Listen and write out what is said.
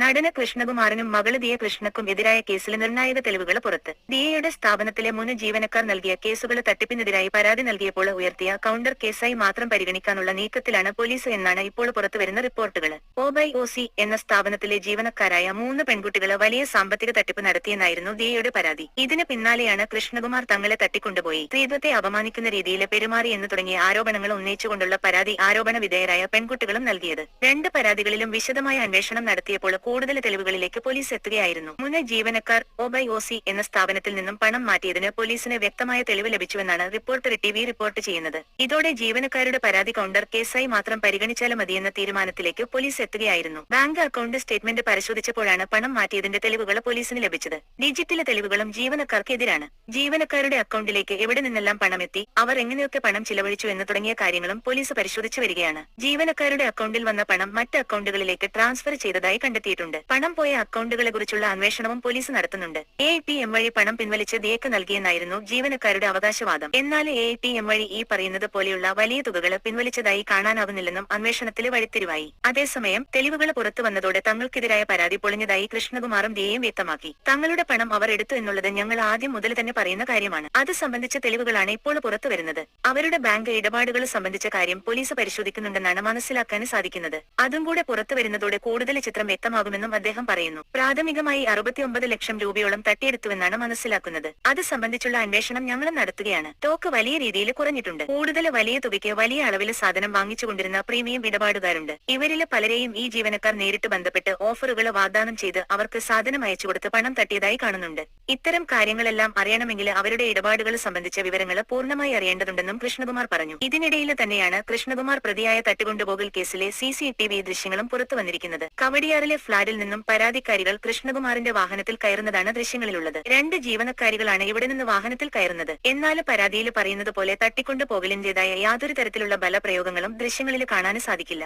നടന് കൃഷ്ണകുമാറിനും മകൾ ദിയ കൃഷ്ണക്കും എതിരായ കേസിൽ നിർണായക തെളിവുകൾ പുറത്ത്. ദിയയുടെ സ്ഥാപനത്തിലെ മുൻ ജീവനക്കാർ നൽകിയ കേസുകൾ തട്ടിപ്പിനെതിരായി പരാതി നൽകിയപ്പോൾ ഉയർത്തിയ കൗണ്ടർ കേസായി മാത്രം പരിഗണിക്കാനുള്ള നീക്കത്തിലാണ് പോലീസ് എന്നാണ് ഇപ്പോൾ പുറത്തുവരുന്ന റിപ്പോർട്ടുകൾ. ഒ ഒസി എന്ന സ്ഥാപനത്തിലെ ജീവനക്കാരായ മൂന്ന് പെൺകുട്ടികൾ വലിയ സാമ്പത്തിക തട്ടിപ്പ് നടത്തിയെന്നായിരുന്നു ദിയയുടെ പരാതി. ഇതിന് പിന്നാലെയാണ് കൃഷ്ണകുമാർ തങ്ങളെ തട്ടിക്കൊണ്ടുപോയി. സ്ത്രീത്വത്തെ അപമാനിക്കുന്ന രീതിയിൽ പെരുമാറി എന്ന് തുടങ്ങിയ ആരോപണങ്ങൾ ഉന്നയിച്ചുകൊണ്ടുള്ള പരാതി ആരോപണ വിധേയരായ പെൺകുട്ടികളും നൽകിയത്. രണ്ട് പരാതികളിലും വിശദമായ അന്വേഷണം നടത്തിയപ്പോൾ കൂടുതൽ തെളിവുകളിലേക്ക് പോലീസ് എത്തുകയായിരുന്നു. മുൻ ജീവനക്കാർ ഒബൈ ഒസി എന്ന സ്ഥാപനത്തിൽ നിന്നും പണം മാറ്റിയതിന് പോലീസിന് വ്യക്തമായ തെളിവ് ലഭിച്ചുവെന്നാണ് റിപ്പോർട്ടർ ടി റിപ്പോർട്ട് ചെയ്യുന്നത്. ഇതോടെ ജീവനക്കാരുടെ പരാതി കൗണ്ടർ കേസായി മാത്രം പരിഗണിച്ചാലും മതിയെന്ന തീരുമാനത്തിലേക്ക് പോലീസ് എത്തുകയായിരുന്നു. ബാങ്ക് അക്കൗണ്ട് സ്റ്റേറ്റ്മെന്റ് പരിശോധിച്ചപ്പോഴാണ് പണം മാറ്റിയതിന്റെ തെളിവുകൾ പോലീസിന് ലഭിച്ചത്. ഡിജിറ്റിലെ തെളിവുകളും ജീവനക്കാർക്കെതിരാണ്. ജീവനക്കാരുടെ അക്കൗണ്ടിലേക്ക് എവിടെ നിന്നെല്ലാം പണം എത്തി അവർ എങ്ങനെയൊക്കെ പണം ചിലവഴിച്ചു എന്ന് തുടങ്ങിയ കാര്യങ്ങളും പോലീസ് പരിശോധിച്ചു വരികയാണ്. ജീവനക്കാരുടെ അക്കൗണ്ടിൽ വന്ന പണം മറ്റ് അക്കൗണ്ടുകളിലേക്ക് ട്രാൻസ്ഫർ ചെയ്തതായി കണ്ടെത്തിയിട്ടുണ്ട്. പണം പോയ അക്കൗണ്ടുകളെ കുറിച്ചുള്ള അന്വേഷണവും പോലീസ് നടത്തുന്നുണ്ട്. എ പി എം വഴി പണം പിൻവലിച്ച് ദിയക്ക് നൽകിയെന്നായിരുന്നു ജീവനക്കാരുടെ അവകാശവാദം. എന്നാൽ എ പി എം വഴി ഈ പറയുന്നത് പോലെയുള്ള വലിയ തുകകൾ പിൻവലിച്ചതായി കാണാനാവുന്നില്ലെന്നും അന്വേഷണത്തിൽ വഴിത്തിരിവായി. അതേസമയം തെളിവുകൾ പുറത്തു വന്നതോടെ തങ്ങൾക്കെതിരായ പരാതി പൊളിഞ്ഞതായി കൃഷ്ണകുമാറും ഡിയും വ്യക്തമാക്കി. തങ്ങളുടെ പണം അവർ എടുത്തു എന്നുള്ളത് ഞങ്ങൾ ആദ്യം മുതൽ തന്നെ പറയുന്ന കാര്യമാണ്. അത് സംബന്ധിച്ച തെളിവുകളാണ് ഇപ്പോൾ പുറത്തു വരുന്നത്. അവരുടെ ബാങ്ക് ഇടപാടുകൾ സംബന്ധിച്ച കാര്യം പോലീസ് പരിശോധിക്കുന്നുണ്ടെന്നാണ് മനസ്സിലാക്കാൻ സാധിക്കുന്നത്. അതും കൂടെ പുറത്തു വരുന്നതോടെ കൂടുതൽ ചിത്രം വ്യക്തമാകുമെന്നും അദ്ദേഹം പറയുന്നു. പ്രാഥമികമായി അറുപത്തിയൊമ്പത് ലക്ഷം രൂപയോളം തട്ടിയെടുത്തുവെന്നാണ് മനസ്സിലാക്കുന്നത്. അത് സംബന്ധിച്ചുള്ള അന്വേഷണം ഞങ്ങൾ നടത്തുകയാണ്. ടോക്ക് വലിയ രീതിയിൽ കുറഞ്ഞിട്ടുണ്ട്. കൂടുതൽ വലിയ തുകയ്ക്ക് വലിയ അളവിൽ സാധനം വാങ്ങിച്ചുകൊണ്ടിരുന്ന പ്രീമിയം ഇടപാടുകാരുണ്ട്. ഇവരിൽ പലരെയും ഈ ജീവനക്കാർ നേരിട്ട് ബന്ധപ്പെട്ട് ഓഫറുകൾ വാഗ്ദാനം ചെയ്ത് അവർക്ക് സാധനം അയച്ചു കൊടുത്ത് പണം തട്ടിയതായി കാണുന്നുണ്ട്. ഇത്തരം കാര്യങ്ങളെല്ലാം അറിയണമെങ്കിൽ അവരുടെ ഇടപാടുകൾ സംബന്ധിച്ച വിവരങ്ങൾ പൂർണമായി അറിയേണ്ടതുണ്ടെന്നും കൃഷ്ണകുമാർ പറഞ്ഞു. ഇതിനിടയിൽ തന്നെയാണ് കൃഷ്ണകുമാർ പ്രതിയായ തട്ടിക്കൊണ്ടുപോകൽ കേസിലെ സി സി ടി വി ദൃശ്യങ്ങളും പുറത്തു വന്നിരിക്കുന്നത്. കവടിയാറിലെ ഫ്ളാറ്റിൽ നിന്നും പരാതിക്കാരികൾ കൃഷ്ണകുമാറിന്റെ വാഹനത്തിൽ കയറുന്നതാണ് ദൃശ്യങ്ങളിലുള്ളത്. രണ്ട് ജീവനക്കാരികളാണ് ഇവിടെ നിന്ന് വാഹനത്തിൽ കയറുന്നത്. എന്നാൽ പരാതിയിൽ പറയുന്നത് പോലെ തട്ടിക്കൊണ്ടുപോകലിന്റേതായ യാതൊരു തരത്തിലുള്ള ബലപ്രയോഗങ്ങളും ദൃശ്യങ്ങളിൽ കാണാൻ സാധിക്കില്ല.